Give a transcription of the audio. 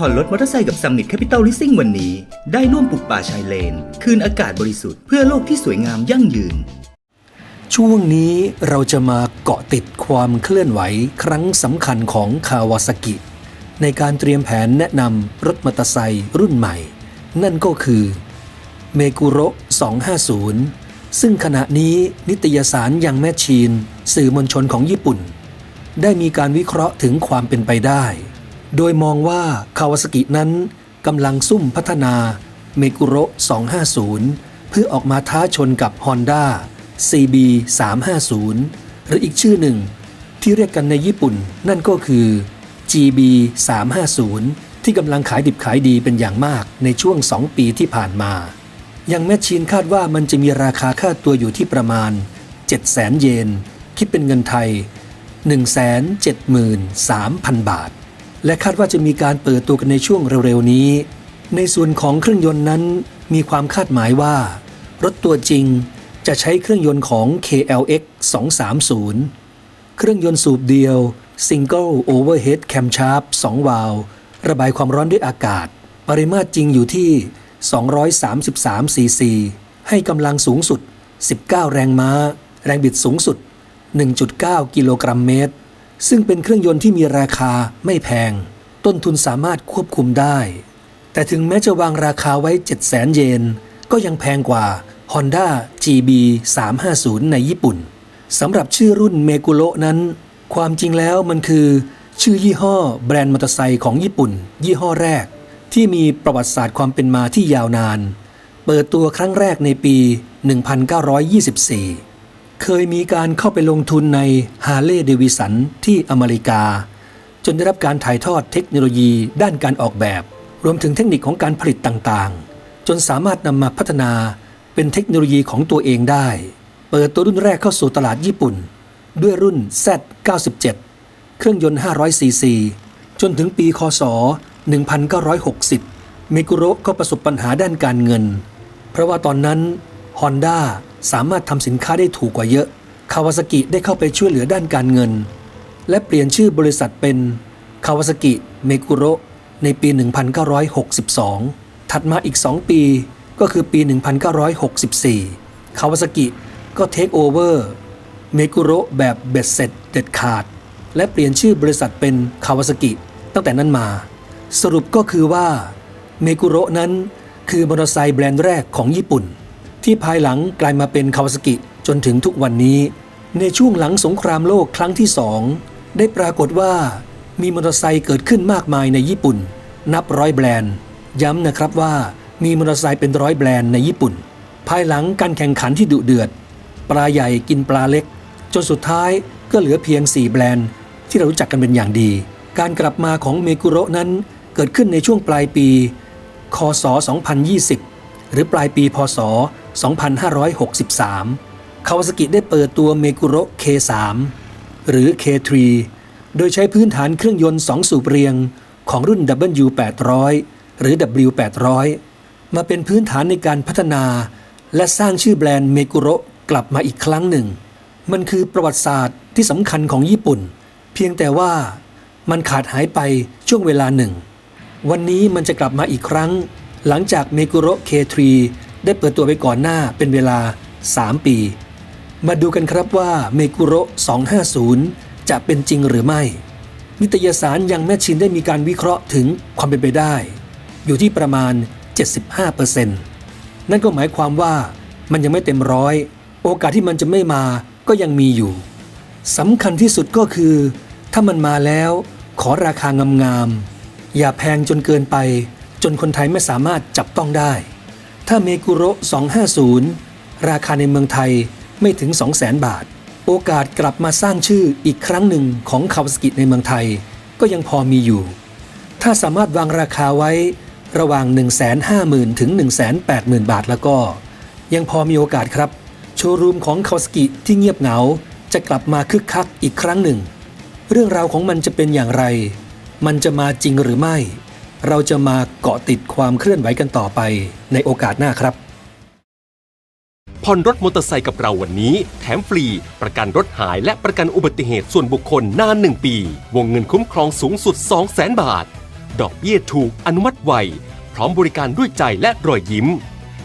ผ่อนรถมอเตอร์ไซค์กับซัมมิตแคปิตอลลิสซิ่งวันนี้ ได้ร่วมปลูกป่าชายเลน คืนอากาศบริสุทธิ์เพื่อโลกที่สวยงามยั่งยืน ช่วงนี้เราจะมาเกาะติดความเคลื่อนไหวครั้งสำคัญของคาวาซากิ ในการเตรียมแผนแนะนำรถมอเตอร์ไซค์รุ่นใหม่ นั่นก็คือเมกุโร250 ซึ่งขณะนี้นิตยสารยังแมชชีน สื่อมวลชนของญี่ปุ่น ได้มีการวิเคราะห์ถึงความเป็นไปได้ โดยมองว่าคาวาซากินั้นกำลังซุ่มพัฒนาเมกุโร250 เพื่อออกมาท้าชนกับ Honda CB 350หรืออีกชื่อหนึ่ง ที่เรียกกันในญี่ปุ่นนั่นก็คือ GB 350 ที่กำลังขายดิบขายดีเป็นอย่างมากในช่วง 2 ปีที่ผ่านมา ยังแมชชีนคาดว่ามันจะมีราคาค่าตัวอยู่ที่ประมาณ 700,000 เยน คิดเป็นเงินไทย 173,000 บาท และคาดว่าจะมีการเปิดตัวกันในช่วงเร็วๆนี้ ในส่วนของเครื่องยนต์นั้น มีความคาดหมายว่า รถตัวจริงจะใช้เครื่องยนต์ของ KLX 230 เครื่องยนต์สูบเดียว Single Overhead Camshaft 2 วาล์วระบายความร้อนด้วยอากาศ ปริมาตรจริงอยู่ที่ 233 ซีซี ให้กำลังสูงสุด 19 แรงม้า แรงบิดสูงสุด 1.9 กิโลกรัมเมตร ซึ่งเป็นเครื่องยนต์ที่มีราคาไม่แพง ต้นทุนสามารถควบคุมได้ แต่ถึงแม้จะวางราคาไว้ 700,000 เยน ก็ยังแพงกว่า Honda GB 350 ในญี่ปุ่นสำหรับชื่อรุ่นเมกุโ o นั้น ความจริงแล้วมันคือ ชื่อยี่ห้อแบรนด์มอเตอร์ไซค์ของญี่ปุ่น ยี่ห้อแรก ที่มีประวัติศาสตร์ความเป็นมาที่ยาวนาน เปิดตัวครั้งแรกในปี 1924 เคยมีการเข้าไปลงทุนในฮาร์เลย์เดวิสันที่อเมริกา จนได้รับการถ่ายทอดเทคโนโลยีด้านการออกแบบ รวมถึงเทคนิคของการผลิตต่างๆ จนสามารถนำมาพัฒนาเป็นเทคโนโลยีของตัวเองได้ เปิดตัวรุ่นแรกเข้าสู่ตลาดญี่ปุ่น ด้วยรุ่น Z97 เครื่องยนต์ 500ซีซีจนถึงปีคศ 1960 เมกุโรก็ประสบปัญหาด้านการเงิน เพราะว่าตอนนั้น Honda สามารถทำสินค้าได้ถูกกว่าเยอะคาวาซากิได้เข้าไปช่วยเหลือด้านการเงิน และเปลี่ยนชื่อบริษัทเป็นคาวาซากิเมกุโรในปี 1962 ถัดมาอีก 2 ปีก็คือปี 1964 คาวาซากิก็เทคโอเวอร์เมกุโรแบบเบ็ดเสร็จเด็ดขาด และเปลี่ยนชื่อบริษัทเป็นคาวาซากิตั้งแต่นั้นมา สรุปก็คือว่าเมกุโรนั้นคือมอเตอร์ไซค์แบรนด์แรกของญี่ปุ่น ที่ภายหลังกลายมาเป็นคาวาซากิจนถึงทุกวันนี้ ในช่วงหลังสงครามโลกครั้งที่สองได้ปรากฏว่ามีมอเตอร์ไซค์เกิดขึ้นมากมายในญี่ปุ่น นับร้อยแบรนด์ ย้ำนะครับว่ามีมอเตอร์ไซค์เป็นร้อยแบรนด์ในญี่ปุ่น ภายหลังการแข่งขันที่ดุเดือด ปลาใหญ่กินปลาเล็ก จนสุดท้ายก็เหลือเพียง 4 แบรนด์ ที่เรารู้จักกันเป็นอย่างดี การกลับมาของเมกุโรนั้นเกิดขึ้นในช่วงปลายปี คศ 2020 หรือปลายปีพศ 2563 คาวาซากิได้เปิดตัวเมกุโร K3 หรือ K3 โดยใช้พื้นฐานเครื่องยนต์ 2 สูบเรียง ของรุ่น W800 หรือ W800 มาเป็นพื้นฐานในการพัฒนา และสร้างชื่อแบรนด์เมกุโรกลับมาอีกครั้งหนึ่ง มันคือประวัติศาสตร์ที่สำคัญของญี่ปุ่น เพียงแต่ว่ามันขาดหายไปช่วงเวลาหนึ่ง วันนี้มันจะกลับมาอีกครั้ง หลังจากเมกุโร K3 ได้เปิดตัวไปก่อนหน้าเป็นเวลา 3 ปี มาดูกันครับว่าเมกุโร250 จะเป็นจริงหรือไม่ นิตยสารยังแมชชินได้มีการวิเคราะห์ถึงความเป็นไปได้ อยู่ที่ประมาณ 75%นั่นก็หมายความว่ามันยังไม่เต็มร้อย โอกาสที่มันจะไม่มาก็ยังมีอยู่สำคัญที่สุดก็คือ ถ้ามันมาแล้ว ขอราคางามๆอย่าแพงจนเกินไป จนคนไทยไม่สามารถจับต้องได้ ถ้าเมกุโร250 ราคาในเมืองไทยไม่ถึง 200,000 บาท โอกาสกลับมาสร้างชื่ออีกครั้งหนึ่งของคาวสกิในเมืองไทยก็ยังพอมีอยู่ ถ้าสามารถวางราคาไว้ระหว่าง 150,000 ถึง 180,000 บาทแล้วก็ ยังพอมีโอกาสครับ โชว์รูมของคาวาสกิที่เงียบเหงาจะกลับมาคึกคักอีกครั้งหนึ่ง เรื่องราวของมันจะเป็นอย่างไร มันจะมาจริงหรือไม่ เราจะมาเกาะติดความเคลื่อนไหวกันต่อไปในโอกาสหน้าครับ ผ่อนรถมอเตอร์ไซค์กับเราวันนี้ แถมฟรี ประกันรถหายและประกันอุบัติเหตุส่วนบุคคลนาน 1 ปี วงเงินคุ้มครองสูงสุด 200,000 บาท ดอกเบี้ยถูกอนุมัติไว พร้อมบริการด้วยใจและรอยยิ้ม